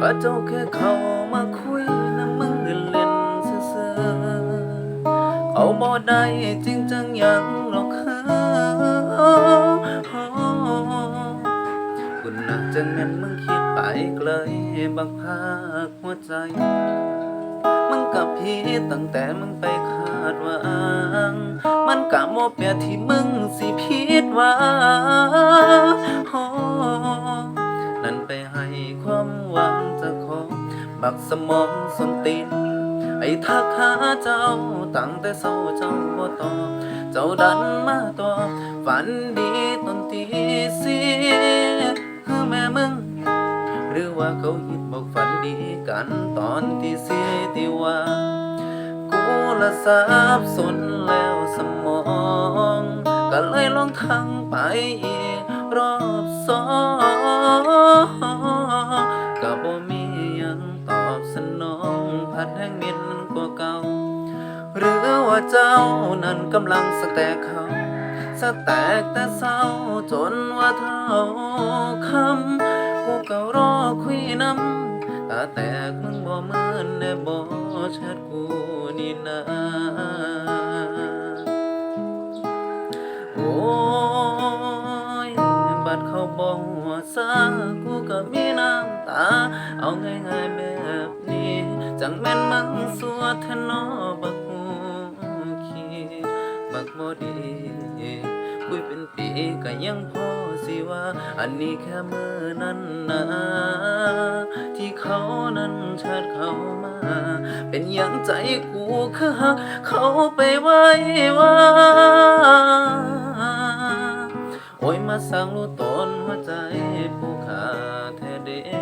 พระเจ้าแค่เข้ามาคุยนะมึงเล่นซื่อๆเขาบ่ได้จริงจังยังหรอกค่ะคุณน่าจะแม่นมึงคิดไปไกลบักพากหัวใจ มึงกับพี่ตั้งแต่มึงไปคาดหวัง มันกะโมเปียที่มึงสิผิดหวังโอ ความหวังจะขอบักสมองสนตินไอ้ทักหาเจ้าตั้งแต่เศร้าเจ้าบ่ตอบเจ้าดันมาตอบฝันดีตอนตีสีคือแม่มึง หรือว่าเขาหิดบอกฝันดีกันตอนที่เสียที่ว่า กูละสับสนแล้วสมอง ก็เลยลองทางไปอีกรอบสอง ทัดแห่งมินกว่าเก่า หรือว่าเจ้านั้นกำลังสแตกเขาสแตกแต่เศร้าจนว่าเท่าคำกูก็รอคุยน้ำตาแตกมึงบ่เหมือนได้บ่ชิดกูนี่นะโอ้ยบัดเขาบอกว่าซากูก็มีน้ำตา เอาง่ายๆแบบนี้ จังแม่นมึงสัวทนอบักหูคิดบักบ่ดีคุยเป็นปีก็ยังพอสิว่า อันนี้แค่มือนั้นนะที่เขานั้นชาดเขามา เป็นอย่างใจกูคือหักเขาไปไว้ว่าโอ้ยมาสร้างรู้ตนหัวใจผู้ขาแท้เด้